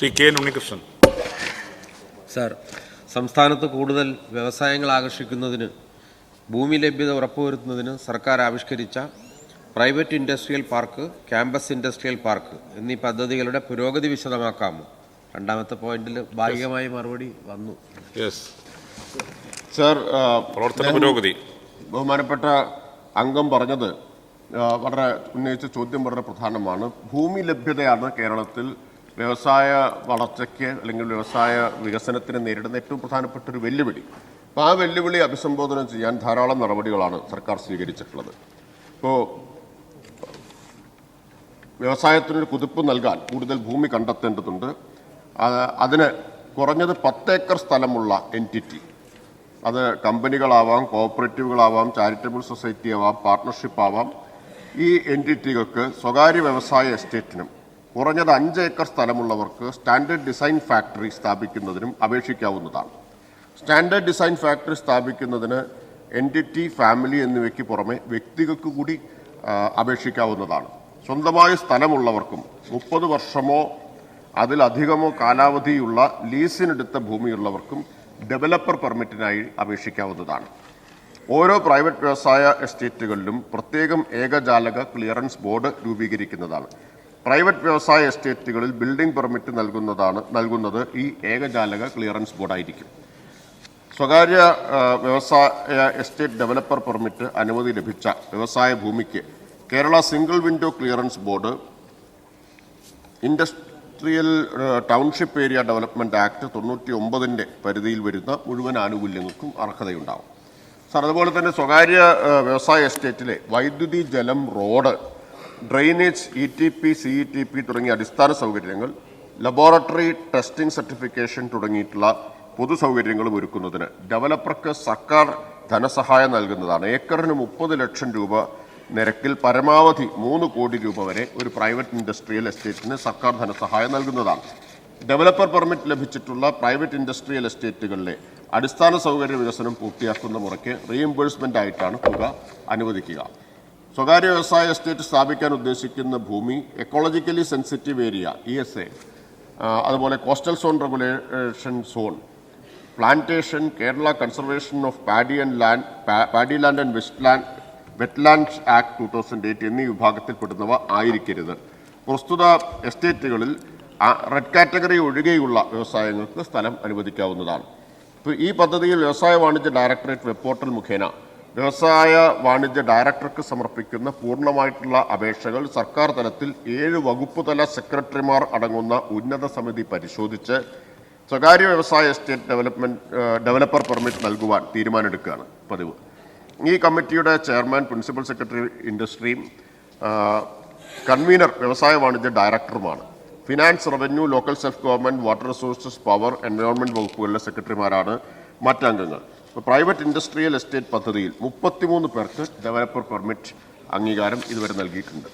Shri K N Unnikrishnan. Sir സംസ്ഥാനത്ത് കൂടുതൽ വ്യവസായങ്ങൾ ആകർഷിക്കുന്നതിന് ഭൂമി ലഭ്യത ഉറപ്പുവരുത്തുന്നതിന് സർക്കാർ ആവിഷ്കരിച്ച private industrial park campus industrial park എന്നീ പദ്ധതികളുടെ പുരോഗതി വിശദമാക്കാമോ? രണ്ടാമത്തെ പോയിന്റിൽ ഭാഗികമായി മറുപടി വന്നു. യെസ് സർ പ്രവർത്തന പുരോഗതി. ബഹുമാനപ്പെട്ട അംഗം പറഞ്ഞത് വളരെ ഉന്നയിച്ച ചോദ്യം വളരെ പ്രധാനമാണ്. ഭൂമി ലഭ്യതയാണ് കേരളത്തിൽ വ്യവസായ വളർച്ചയ്ക്ക് അല്ലെങ്കിൽ വ്യവസായ വികസനത്തിന് നേരിടുന്ന ഏറ്റവും പ്രധാനപ്പെട്ട ഒരു വെല്ലുവിളി. അപ്പോൾ ആ വെല്ലുവിളി അഭിസംബോധന ചെയ്യാൻ ധാരാളം നടപടികളാണ് സർക്കാർ സ്വീകരിച്ചിട്ടുള്ളത്. ഇപ്പോൾ വ്യവസായത്തിനൊരു കുതിപ്പ് നൽകാൻ കൂടുതൽ ഭൂമി കണ്ടെത്തേണ്ടതുണ്ട്. അതിന് കുറഞ്ഞത് പത്തേക്കർ സ്ഥലമുള്ള എന്റിറ്റി അത് കമ്പനികളാവാം കോഓപ്പറേറ്റീവുകളാവാം ചാരിറ്റബിൾ സൊസൈറ്റി ആവാം പാർട്ട്ണർഷിപ്പ് ആവാം ഈ എന്റിറ്റികൾക്ക് സ്വകാര്യ വ്യവസായ എസ്റ്റേറ്റിനും കുറഞ്ഞത് അഞ്ച് ഏക്കർ സ്ഥലമുള്ളവർക്ക് സ്റ്റാൻഡേർഡ് ഡിസൈൻ ഫാക്ടറി സ്ഥാപിക്കുന്നതിനും അപേക്ഷിക്കാവുന്നതാണ്. സ്റ്റാൻഡേർഡ് ഡിസൈൻ ഫാക്ടറി സ്ഥാപിക്കുന്നതിന് എന്റിറ്റി ഫാമിലി എന്നിവയ്ക്ക് പുറമെ വ്യക്തികൾക്ക് കൂടി അപേക്ഷിക്കാവുന്നതാണ്. സ്വന്തമായ സ്ഥലമുള്ളവർക്കും മുപ്പത് വർഷമോ അതിലധികമോ കാലാവധിയുള്ള ലീസിനെടുത്ത ഭൂമിയുള്ളവർക്കും ഡെവലപ്പർ പെർമിറ്റിനായി അപേക്ഷിക്കാവുന്നതാണ്. ഓരോ പ്രൈവറ്റ് വ്യവസായ എസ്റ്റേറ്റുകളിലും പ്രത്യേകം ഏകജാലക ക്ലിയറൻസ് ബോർഡ് രൂപീകരിക്കുന്നതാണ്. പ്രൈവറ്റ് വ്യവസായ എസ്റ്റേറ്റുകളിൽ ബിൽഡിംഗ് പെർമിറ്റ് നൽകുന്നതാണ് നൽകുന്നത് ഈ ഏകജാലക ക്ലിയറൻസ് ബോർഡായിരിക്കും. സ്വകാര്യ വ്യവസായ എസ്റ്റേറ്റ് ഡെവലപ്പർ പെർമിറ്റ് അനുമതി ലഭിച്ച വ്യവസായ ഭൂമിക്ക് Kerala single window clearance board industrial township area development act തൊണ്ണൂറ്റി ഒമ്പതിന്റെ പരിധിയിൽ വരുന്ന മുഴുവൻ ആനുകൂല്യങ്ങൾക്കും അർഹതയുണ്ടാവും. സാർ അതുപോലെ തന്നെ സ്വകാര്യ വ്യവസായ എസ്റ്റേറ്റിലെ വൈദ്യുതി ജലം road drainage E T P C E T P തുടങ്ങിയ അടിസ്ഥാന സൗകര്യങ്ങൾ ലബോറട്ടറി ടെസ്റ്റിംഗ് സർട്ടിഫിക്കേഷൻ തുടങ്ങിയിട്ടുള്ള പൊതു സൗകര്യങ്ങളും ഒരുക്കുന്നതിന് ഡെവലപ്പർക്ക് സർക്കാർ ധനസഹായം നൽകുന്നതാണ്. ഏക്കറിന് മുപ്പത് ലക്ഷം രൂപ നിരക്കിൽ പരമാവധി മൂന്ന് കോടി രൂപ വരെ ഒരു പ്രൈവറ്റ് ഇൻഡസ്ട്രിയൽ എസ്റ്റേറ്റിന് സർക്കാർ ധനസഹായം നൽകുന്നതാണ്. ഡെവലപ്പർ പെർമിറ്റ് ലഭിച്ചിട്ടുള്ള പ്രൈവറ്റ് ഇൻഡസ്ട്രിയൽ എസ്റ്റേറ്റുകളിലെ അടിസ്ഥാന സൗകര്യ വികസനം പൂർത്തിയാക്കുന്ന മുറയ്ക്ക് റീഇംബേഴ്സ്മെന്റ് ആയിട്ടാണ് തുക അനുവദിക്കുക. സ്വകാര്യ വ്യവസായ എസ്റ്റേറ്റ് സ്ഥാപിക്കാൻ ഉദ്ദേശിക്കുന്ന ഭൂമി ecologically sensitive area E S A അതുപോലെ coastal zone regulation zone plantation Kerala conservation of paddy and land paddy land and west land wetlands act two thousand eight എന്നീ വിഭാഗത്തിൽപ്പെടുന്നവ ആയിരിക്കരുത്. പ്രസ്തുത എസ്റ്റേറ്റുകളിൽ റെഡ് കാറ്റഗറി ഒഴികെയുള്ള വ്യവസായങ്ങൾക്ക് സ്ഥലം അനുവദിക്കാവുന്നതാണ്. ഇപ്പോൾ ഈ പദ്ധതിയിൽ വ്യവസായ വാണിജ്യ ഡയറക്ടറേറ്റ് വെബ് പോർട്ടൽ മുഖേന വ്യവസായ വാണിജ്യ ഡയറക്ടർക്ക് സമർപ്പിക്കുന്ന പൂർണമായിട്ടുള്ള അപേക്ഷകൾ സർക്കാർ തലത്തിൽ ഏഴ് വകുപ്പ് തല സെക്രട്ടറിമാർ അടങ്ങുന്ന ഉന്നത സമിതി പരിശോധിച്ച് സ്വകാര്യ വ്യവസായ എസ്റ്റേറ്റ് ഡെവലപ്മെന്റ് ഡെവലപ്പർ പെർമിറ്റ് നൽകുവാൻ തീരുമാനമെടുക്കുകയാണ് പതിവ്. ഈ കമ്മിറ്റിയുടെ ചെയർമാൻ പ്രിൻസിപ്പൽ സെക്രട്ടറി ഇൻഡസ്ട്രിയും കൺവീനർ വ്യവസായ വാണിജ്യ ഡയറക്ടറുമാണ്. Finance revenue local self government water resources power environment വകുപ്പുകളിലെ സെക്രട്ടറിമാരാണ് മറ്റംഗങ്ങൾ പ്രൈവറ്റ് ഇൻഡസ്ട്രിയൽ എസ്റ്റേറ്റ് പദ്ധതിയിൽ മുപ്പത്തിമൂന്ന് പേർക്ക് ഡെവലപ്പർ പെർമിറ്റ് അംഗീകാരം ഇതുവരെ നൽകിയിട്ടുണ്ട്.